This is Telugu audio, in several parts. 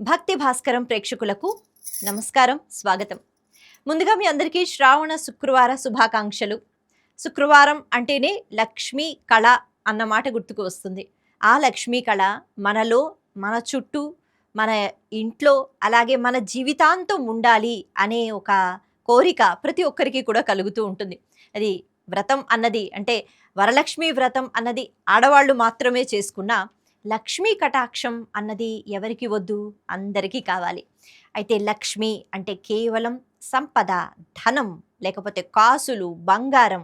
భక్తి భాస్కరం ప్రేక్షకులకు నమస్కారం స్వాగతం. ముందుగా మీ అందరికీ శ్రావణ శుక్రవార శుభాకాంక్షలు. శుక్రవారం అంటేనే లక్ష్మీ కళ అన్నమాట గుర్తుకు వస్తుంది. ఆ లక్ష్మీ కళ మనలో మన చుట్టూ మన ఇంట్లో అలాగే మన జీవితాంతం ఉండాలి అనే ఒక కోరిక ప్రతి ఒక్కరికి కూడా కలుగుతూ ఉంటుంది. అది వ్రతం అన్నది అంటే వరలక్ష్మి వ్రతం అన్నది ఆడవాళ్ళు మాత్రమే చేసుకున్న లక్ష్మీ కటాక్షం అన్నది ఎవరికి వద్దు? అందరికీ కావాలి. అయితే లక్ష్మి అంటే కేవలం సంపద ధనం లేకపోతే కాసులు బంగారం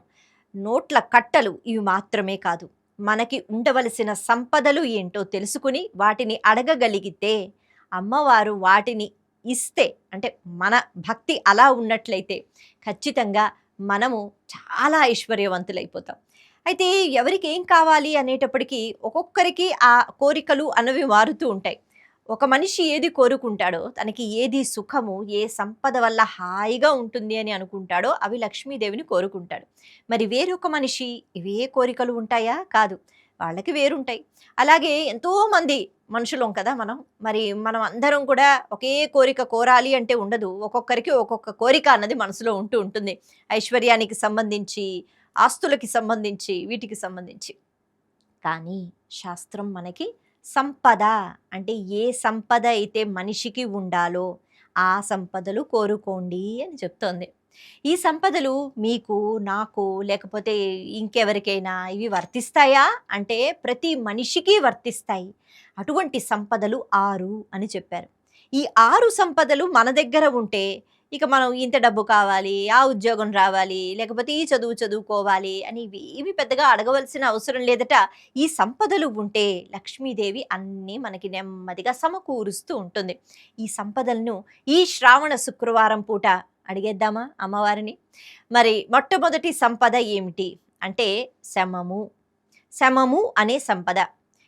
నోట్ల కట్టలు ఇవి మాత్రమే కాదు. మనకి ఉండవలసిన సంపదలు ఏంటో తెలుసుకుని వాటిని అడగగలిగితే అమ్మవారు వాటిని ఇస్తే అంటే మన భక్తి అలా ఉన్నట్లయితే ఖచ్చితంగా మనము చాలా ఐశ్వర్యవంతులైపోతాం. అయితే ఎవరికి ఏం కావాలి అనేటప్పటికీ ఒక్కొక్కరికి ఆ కోరికలు అన్నవి మారుతూ ఉంటాయి. ఒక మనిషి ఏది కోరుకుంటాడో తనకి ఏది సుఖము ఏ సంపద వల్ల హాయిగా ఉంటుంది అని అనుకుంటాడో అవి లక్ష్మీదేవిని కోరుకుంటాడు. మరి వేరొక మనిషి ఇవే కోరికలు ఉంటాయా? కాదు. వాళ్ళకి వేరుంటాయి. అలాగే ఎంతోమంది మనుషులం కదా మనం. మరి మనం అందరం కూడా ఒకే కోరిక కోరాలి అంటే ఉండదు. ఒక్కొక్కరికి ఒక్కొక్క కోరిక అన్నది మనసులో ఉంటూ ఉంటుంది. ఐశ్వర్యానికి సంబంధించి ఆస్తులకి సంబంధించి వీటికి సంబంధించి. కానీ శాస్త్రం మనకి సంపద అంటే ఏ సంపద అయితే మనిషికి ఉండాలో ఆ సంపదలు కోరుకోండి అని చెప్తోంది. ఈ సంపదలు మీకు నాకు లేకపోతే ఇంకెవరికైనా ఇవి వర్తిస్తాయా? అంటే ప్రతి మనిషికి వర్తిస్తాయి. అటువంటి సంపదలు ఆరు అని చెప్పారు. ఈ ఆరు సంపదలు మన దగ్గర ఉంటే ఇక మనం ఇంత డబ్బు కావాలి ఆ ఉద్యోగం రావాలి లేకపోతే ఈ చదువు చదువుకోవాలి అని ఇవి పెద్దగా అడగవలసిన అవసరం లేదట. ఈ సంపదలు ఉంటే లక్ష్మీదేవి అన్నీ మనకి నెమ్మదిగా సమకూరుస్తూ ఉంటుంది. ఈ సంపదలను ఈ శ్రావణ శుక్రవారం పూట అడిగేద్దామా అమ్మవారిని? మరి మొట్టమొదటి సంపద ఏమిటి? అంటే శమము. శమము అనే సంపద.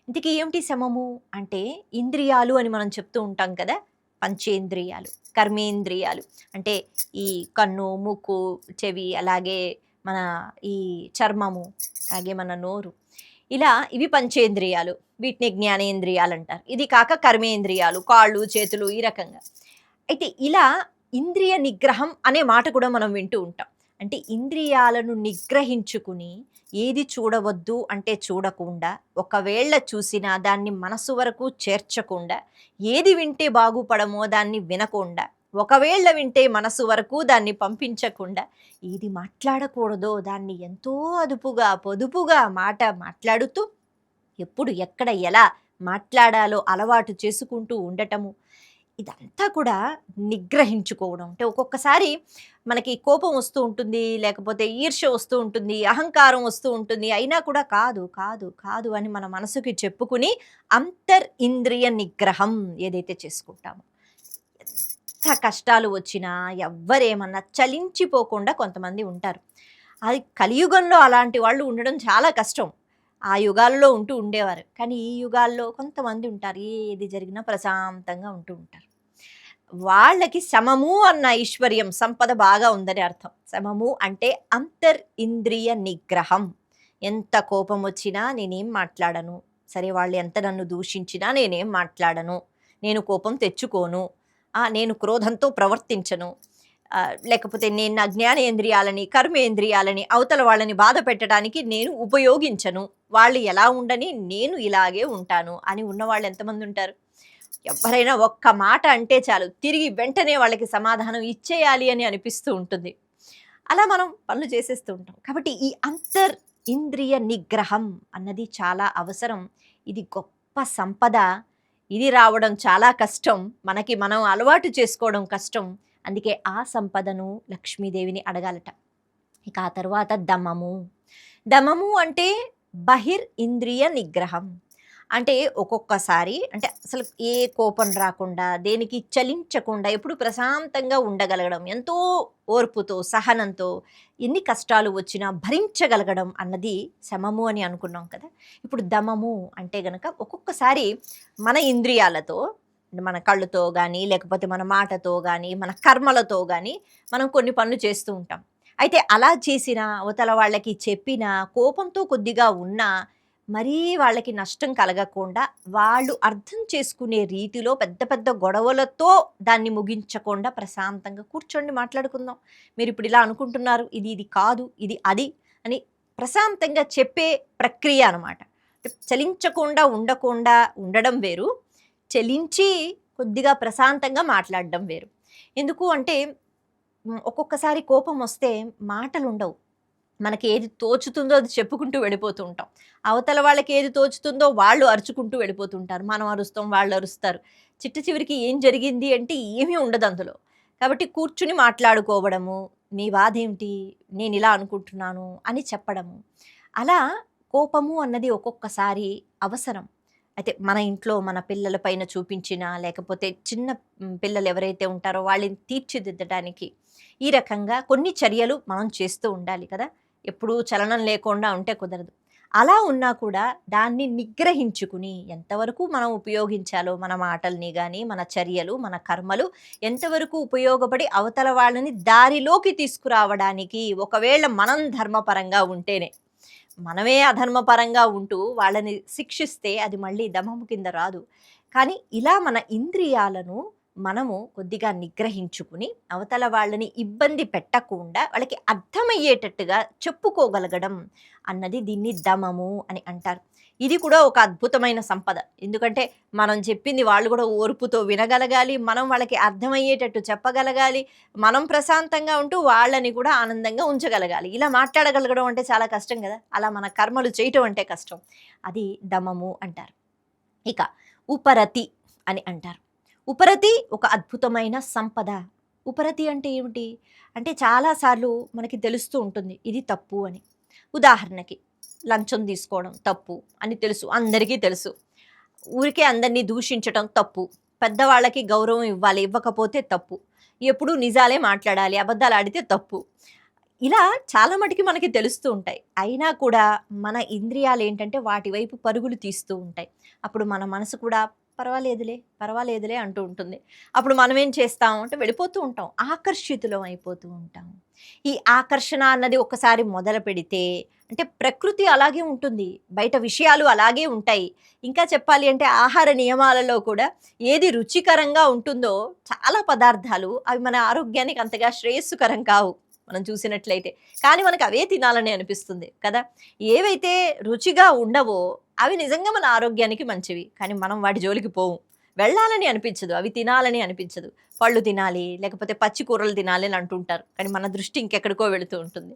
ఇంతకీ ఏమిటి శమము? అంటే ఇంద్రియాలు అని మనం చెప్తూ ఉంటాం కదా. పంచేంద్రియాలు కర్మేంద్రియాలు. అంటే ఈ కన్ను ముక్కు చెవి అలాగే మన ఈ చర్మము అలాగే మన నోరు. ఇలా ఇవి పంచేంద్రియాలు. వీటిని జ్ఞానేంద్రియాలు అంటారు ఇది కాక కర్మేంద్రియాలు కాళ్ళు చేతులు ఈ రకంగా. అయితే ఇలా ఇంద్రియ నిగ్రహం అనే మాట కూడా మనం వింటూ ఉంటాం. అంటే ఇంద్రియాలను నిగ్రహించుకుని ఏది చూడవద్దు అంటే చూడకుండా ఒకవేళ చూసినా దాన్ని మనసు వరకు చేర్చకుండా ఏది వింటే బాగుపడమో దాన్ని వినకుండా ఒకవేళ వింటే మనసు వరకు దాన్ని పంపించకుండా ఏది మాట్లాడకూడదో దాన్ని ఎంతో అదుపుగా పొదుపుగా మాట మాట్లాడుతూ ఎప్పుడు ఎక్కడ ఎలా మాట్లాడాలో అలవాటు చేసుకుంటూ ఉండటము ఇదంతా కూడా నిగ్రహించుకోవడం. అంటే ఒక్కొక్కసారి మనకి కోపం వస్తూ ఉంటుంది లేకపోతే ఈర్ష్య వస్తూ ఉంటుంది అహంకారం వస్తూ ఉంటుంది. అయినా కూడా కాదు కాదు కాదు అని మన మనసుకి చెప్పుకుని అంతర్ ఇంద్రియ నిగ్రహం ఏదైతే చేసుకుంటామో ఎంత కష్టాలు వచ్చినా ఎవ్వరేమన్నా చలించిపోకుండా కొంతమంది ఉంటారు. అది కలియుగంలో అలాంటి వాళ్ళు ఉండడం చాలా కష్టం. ఆ యుగాల్లో ఉంటూ ఉండేవారు. కానీ ఈ యుగాల్లో కొంతమంది ఉంటారు. ఏది జరిగినా ప్రశాంతంగా ఉంటూ ఉంటారు. వాళ్ళకి సమము అన్న ఐశ్వర్యం సంపద బాగా ఉందని అర్థం. సమము అంటే అంతర్ ఇంద్రియ నిగ్రహం. ఎంత కోపం వచ్చినా నేనేం మాట్లాడను. సరే వాళ్ళు ఎంత నన్ను దూషించినా నేనేం మాట్లాడను. నేను కోపం తెచ్చుకోను. నేను క్రోధంతో ప్రవర్తించను. లేకపోతే నేను నా జ్ఞానేంద్రియాలని కర్మేంద్రియాలని అవతల వాళ్ళని బాధ పెట్టడానికి నేను ఉపయోగించను. వాళ్ళు ఎలా ఉండని నేను ఇలాగే ఉంటాను అని ఉన్నవాళ్ళు ఎంతమంది ఉంటారు? ఎవరైనా ఒక్క మాట అంటే చాలు తిరిగి వెంటనే వాళ్ళకి సమాధానం ఇచ్చేయాలి అని అనిపిస్తూ ఉంటుంది. అలా మనం పనులు చేసేస్తూ ఉంటాం. కాబట్టి ఈ అంతర్ ఇంద్రియ నిగ్రహం అన్నది చాలా అవసరం. ఇది గొప్ప సంపద. ఇది రావడం చాలా కష్టం. మనకి మనం అలవాటు చేసుకోవడం కష్టం. అందుకే ఆ సంపదను లక్ష్మీదేవిని అడగాలట. ఇక ఆ తర్వాత దమము. దమము అంటే బహిర్ ఇంద్రియ నిగ్రహం. అంటే ఒక్కొక్కసారి అంటే అసలు ఏ కోపం రాకుండా దేనికి చలించకుండా ఎప్పుడు ప్రశాంతంగా ఉండగలగడం ఎంతో ఓర్పుతో సహనంతో ఎన్ని కష్టాలు వచ్చినా భరించగలగడం అన్నది శమము అని అనుకున్నాం కదా. ఇప్పుడు దమము అంటే గనక ఒక్కొక్కసారి మన ఇంద్రియాలతో మన కళ్ళుతో కానీ లేకపోతే మన మాటతో కానీ మన కర్మలతో కానీ మనం కొన్ని పనులు చేస్తూ ఉంటాం. అయితే అలా చేసినా అవతల వాళ్ళకి చెప్పిన కోపంతో కొద్దిగా ఉన్నా మరీ వాళ్ళకి నష్టం కలగకుండా వాళ్ళు అర్థం చేసుకునే రీతిలో పెద్ద పెద్ద గొడవలతో దాన్ని ముగించకుండా ప్రశాంతంగా కూర్చోండి మాట్లాడుకుందాం. మీరు ఇప్పుడు ఇలా అనుకుంటున్నారు ఇది ఇది కాదు ఇది అది అని ప్రశాంతంగా చెప్పే ప్రక్రియ అనమాట చలించకుండా ఉండకుండా ఉండడం వేరు చలించి కొద్దిగా ప్రశాంతంగా మాట్లాడడం వేరు. ఎందుకు అంటే ఒక్కొక్కసారి కోపం వస్తే మాటలు ఉండవు మనకి ఏది తోచుతుందో అది చెప్పుకుంటూ వెళ్ళిపోతూ ఉంటాం అవతల వాళ్ళకి ఏది తోచుతుందో వాళ్ళు అరుచుకుంటూ వెళ్ళిపోతుంటారు. మనం అరుస్తాం వాళ్ళు అరుస్తారు. చిట్ట చివరికి ఏం జరిగింది అంటే ఏమీ ఉండదు అందులో. కాబట్టి కూర్చుని మాట్లాడుకోవడము మీ బాధ ఏమిటి నేను ఇలా అనుకుంటున్నాను అని చెప్పడము. అలా కోపము అన్నది ఒక్కొక్కసారి అవసరం. అయితే మన ఇంట్లో మన పిల్లల పైన చూపించిన లేకపోతే చిన్న పిల్లలు ఎవరైతే ఉంటారో వాళ్ళని తీర్చిదిద్దడానికి ఈ రకంగా కొన్ని చర్యలు మనం చేస్తూ ఉండాలి కదా. ఎప్పుడూ చలనం లేకుండా ఉంటే కుదరదు. అలా ఉన్నా కూడా దాన్ని నిగ్రహించుకుని ఎంతవరకు మనం ఉపయోగించాలో మన మాటల్ని కానీ మన చర్యలు మన కర్మలు ఎంతవరకు ఉపయోగపడి అవతల వాళ్ళని దారిలోకి తీసుకురావడానికి ఒకవేళ మనం ధర్మపరంగా ఉంటేనే మనమే అధర్మపరంగా ఉంటూ వాళ్ళని శిక్షిస్తే అది మళ్ళీ దమము కింద రాదు. కానీ ఇలా మన ఇంద్రియాలను మనము కొద్దిగా నిగ్రహించుకుని అవతల వాళ్ళని ఇబ్బంది పెట్టకుండా వాళ్ళకి అర్థమయ్యేటట్టుగా చెప్పుకోగలగడం అన్నది దీన్ని దమము అని అంటారు. ఇది కూడా ఒక అద్భుతమైన సంపద. ఎందుకంటే మనం చెప్పింది వాళ్ళు కూడా ఓర్పుతో వినగలగాలి మనం వాళ్ళకి అర్థమయ్యేటట్టు చెప్పగలగాలి మనం ప్రశాంతంగా ఉంటూ వాళ్ళని కూడా ఆనందంగా ఉంచగలగాలి. ఇలా మాట్లాడగలగడం అంటే చాలా కష్టం కదా. అలా మన కర్మలు చేయటం అంటే కష్టం. అది దమము అంటారు. ఇక ఉపరతి అని అంటారు. ఉపరతి ఒక అద్భుతమైన సంపద. ఉపరతి అంటే ఏమిటి? అంటే చాలాసార్లు మనకి తెలుస్తూ ఉంటుంది ఇది తప్పు అని. ఉదాహరణకి లంచం తీసుకోవడం తప్పు అని తెలుసు అందరికీ తెలుసు. ఊరికే అందరినీ దూషించడం తప్పు. పెద్దవాళ్ళకి గౌరవం ఇవ్వాలి ఇవ్వకపోతే తప్పు. ఎప్పుడు నిజాలే మాట్లాడాలి అబద్ధాలు ఆడితే తప్పు. ఇలా చాలా మటుకి మనకి తెలుస్తూ ఉంటాయి. అయినా కూడా మన ఇంద్రియాలు ఏంటంటే వాటి వైపు పరుగులు తీస్తూ ఉంటాయి. అప్పుడు మన మనసు కూడా పర్వాలేదులే పర్వాలేదులే అంటూ ఉంటుంది. అప్పుడు మనం ఏం చేస్తాం అంటే వెళ్ళిపోతూ ఉంటాం ఆకర్షితులం అయిపోతూ ఉంటాం. ఈ ఆకర్షణ అన్నది ఒకసారి మొదలు పెడితే అంటే ప్రకృతి అలాగే ఉంటుంది బయట విషయాలు అలాగే ఉంటాయి. ఇంకా చెప్పాలి అంటే ఆహార నియమాలలో కూడా ఏది రుచికరంగా ఉంటుందో చాలా పదార్థాలు అవి మన ఆరోగ్యానికి అంతగా శ్రేయస్సుకరం కావు. మనం చూసినట్లయితే. కానీ మనకు అవే తినాలని అనిపిస్తుంది కదా. ఏవైతే రుచిగా ఉండవో అవి నిజంగా మన ఆరోగ్యానికి మంచివి. కానీ మనం వాటి జోలికి పోవు. వెళ్ళాలని అనిపించదు. అవి తినాలని అనిపించదు. పళ్ళు తినాలి లేకపోతే పచ్చి కూరలు తినాలి అని అంటుంటారు. కానీ మన దృష్టి ఇంకెక్కడికో వెళుతూ ఉంటుంది.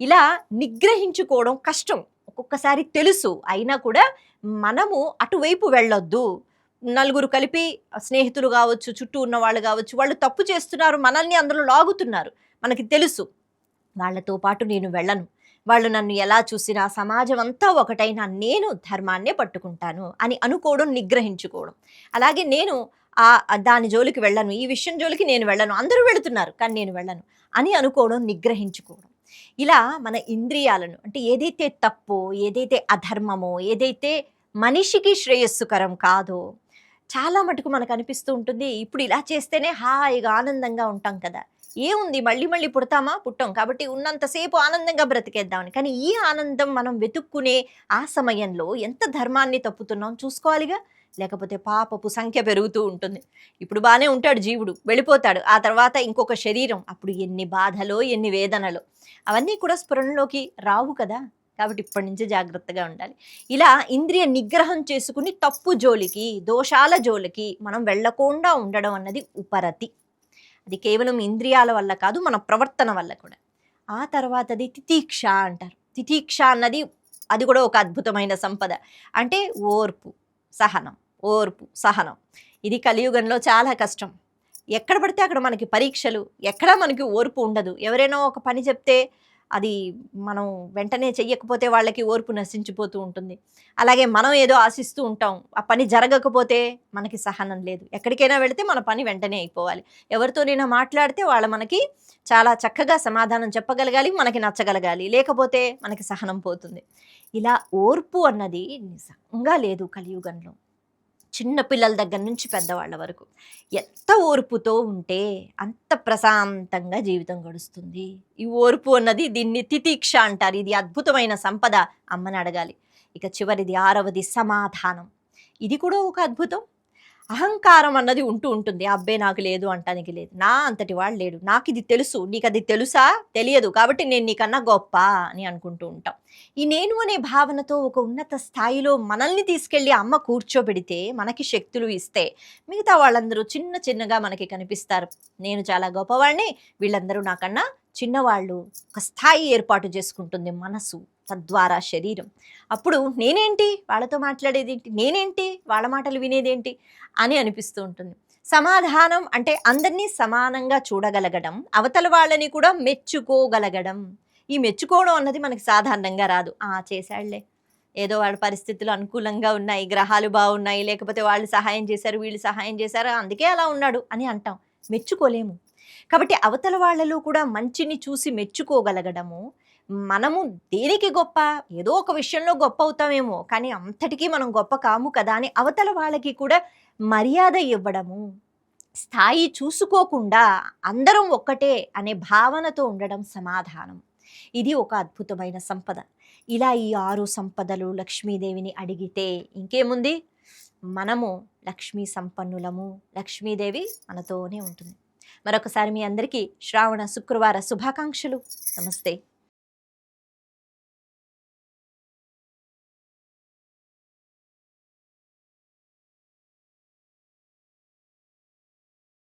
ఇలా నిగ్రహించుకోవడం కష్టం. ఒక్కొక్కసారి తెలుసు. అయినా కూడా మనము అటువైపు వెళ్ళొద్దు. నలుగురు కలిపి స్నేహితులు కావచ్చు చుట్టూ ఉన్న వాళ్ళు కావచ్చు వాళ్ళు తప్పు చేస్తున్నారు మనల్ని అందులో లాగుతున్నారు. మనకి తెలుసు. వాళ్ళతో పాటు నేను వెళ్ళను. వాళ్ళు నన్ను ఎలా చూసినా సమాజం అంతా ఒకటైనా నేను ధర్మాన్నే పట్టుకుంటాను అని అనుకోవడం నిగ్రహించుకోవడం. అలాగే నేను ఆ ఆ దాని జోలికి వెళ్ళను. ఈ విషయం జోలికి నేను వెళ్ళను. అందరూ వెళుతున్నారు కానీ నేను వెళ్ళను అని అనుకోవడం నిగ్రహించుకోవడం. ఇలా మన ఇంద్రియాలను అంటే ఏదైతే తప్పో ఏదైతే అధర్మమో ఏదైతే మనిషికి శ్రేయస్సుకరం కాదో చాలా మటుకు మనకు అనిపిస్తూ ఉంటుంది. ఇప్పుడు ఇలా చేస్తేనే హాయిగా ఆనందంగా ఉంటాం కదా. ఏముంది? మళ్ళీ మళ్ళీ పుడతామా? పుట్టాం. కాబట్టి ఉన్నంతసేపు ఆనందంగా బ్రతికేద్దామని. కానీ ఈ ఆనందం మనం వెతుక్కునే ఆ సమయంలో ఎంత ధర్మాన్ని తప్పుతున్నాం చూసుకోవాలిగా? లేకపోతే పాపపు సంఖ్య పెరుగుతూ ఉంటుంది. ఇప్పుడు బాగానే ఉంటాడు జీవుడు. వెళ్ళిపోతాడు. ఆ తర్వాత ఇంకొక శరీరం. అప్పుడు ఎన్ని బాధలో ఎన్ని వేదనలో. అవన్నీ కూడా స్ఫురణలోకి రావు కదా? కాబట్టి ఇప్పటి నుంచి జాగ్రత్తగా ఉండాలి. ఇలా ఇంద్రియ నిగ్రహం చేసుకుని తప్పు జోలికి దోషాల జోలికి మనం వెళ్ళకుండా ఉండడం అన్నది ఉపరతి. అది కేవలం ఇంద్రియాల వల్ల కాదు మన ప్రవర్తన వల్ల కూడా. ఆ తర్వాతది తితీక్ష అంటారు. తితీక్ష అన్నది అది కూడా ఒక అద్భుతమైన సంపద. అంటే ఓర్పు సహనం ఓర్పు సహనం. ఇది కలియుగంలో చాలా కష్టం. ఎక్కడ పడితే అక్కడ మనకి పరీక్షలు ఎక్కడ మనకి ఓర్పు ఉండదు. ఎవరైనా ఒక పని చెప్తే అది మనం వెంటనే చెయ్యకపోతే వాళ్ళకి ఓర్పు నశించిపోతూ ఉంటుంది. అలాగే మనం ఏదో ఆశిస్తూ ఉంటాం ఆ పని జరగకపోతే మనకి సహనం లేదు. ఎక్కడికైనా వెళితే మన పని వెంటనే అయిపోవాలి. ఎవరితోనైనా మాట్లాడితే వాళ్ళ మనకి చాలా చక్కగా సమాధానం చెప్పగలగాలి మనకి నచ్చగలగాలి. లేకపోతే మనకి సహనం పోతుంది. ఇలా ఓర్పు అన్నది నిజంగా లేదు కలియుగంలో. చిన్న పిల్లల దగ్గర నుంచి పెద్దవాళ్ళ వరకు. ఎంత ఓర్పుతో ఉంటే అంత ప్రశాంతంగా జీవితం గడుస్తుంది. ఈ ఓర్పు అన్నది దీన్ని తితీక్ష అంటారు. ఇది అద్భుతమైన సంపద అమ్మని అడగాలి. ఇక చివరిది ఆరవది సమాధానం. ఇది కూడా ఒక అద్భుతం. అహంకారం అన్నది ఉంటూ ఉంటుంది. అబ్బే నాకు లేదు అంటానికి లేదు. నా అంతటి వాడు లేడు. నాకు ఇది తెలుసు. నీకు అది తెలుసా? తెలియదు. కాబట్టి నేను నీకన్నా గొప్ప అని అనుకుంటూ ఉంటాం. ఈ నేను అనే భావనతో ఒక ఉన్నత స్థాయిలో మనల్ని తీసుకెళ్ళి అమ్మ కూర్చోబెడితే మనకి శక్తులు ఇస్తే మిగతా వాళ్ళందరూ చిన్న చిన్నగా మనకి కనిపిస్తారు. నేను చాలా గొప్పవాడిని. వీళ్ళందరూ నాకన్నా చిన్నవాళ్ళు. ఒక స్థాయి ఏర్పాటు చేసుకుంటుంది మనసు. తద్వారా శరీరం. అప్పుడు నేనేంటి? వాళ్ళతో మాట్లాడేదేంటి నేనేంటి? వాళ్ళ మాటలు వినేదేంటి అని అనిపిస్తూ ఉంటుంది. సమాధానం అంటే అందరినీ సమానంగా చూడగలగడం అవతల వాళ్ళని కూడా మెచ్చుకోగలగడం. ఈ మెచ్చుకోవడం అన్నది మనకి సాధారణంగా రాదు. ఆ చేశాళ్ళే. ఏదో వాళ్ళ పరిస్థితులు అనుకూలంగా ఉన్నాయి గ్రహాలు బాగున్నాయి లేకపోతే వాళ్ళు సహాయం చేశారు వీళ్ళు సహాయం చేశారు అందుకే అలా ఉన్నాడు అని అంటాం. మెచ్చుకోలేము. కాబట్టి అవతల వాళ్ళలో కూడా మంచిని చూసి మెచ్చుకోగలగడము మనము దేనికి గొప్ప? ఏదో ఒక విషయంలో గొప్ప అవుతామేమో కానీ అంతటికీ మనం గొప్ప కాము కదా అని అవతల వాళ్ళకి కూడా మర్యాద ఇవ్వడము స్థాయి చూసుకోకుండా అందరం ఒక్కటే అనే భావనతో ఉండడం సమాధానం. ఇది ఒక అద్భుతమైన సంపద. ఇలా ఈ ఆరు సంపదలు లక్ష్మీదేవిని అడిగితే ఇంకేముంది? మనము లక్ష్మీ సంపన్నులము. లక్ష్మీదేవి మనతోనే ఉంటుంది. మరొకసారి మీ అందరికీ శ్రావణ శుక్రవార శుభాకాంక్షలు. నమస్తే.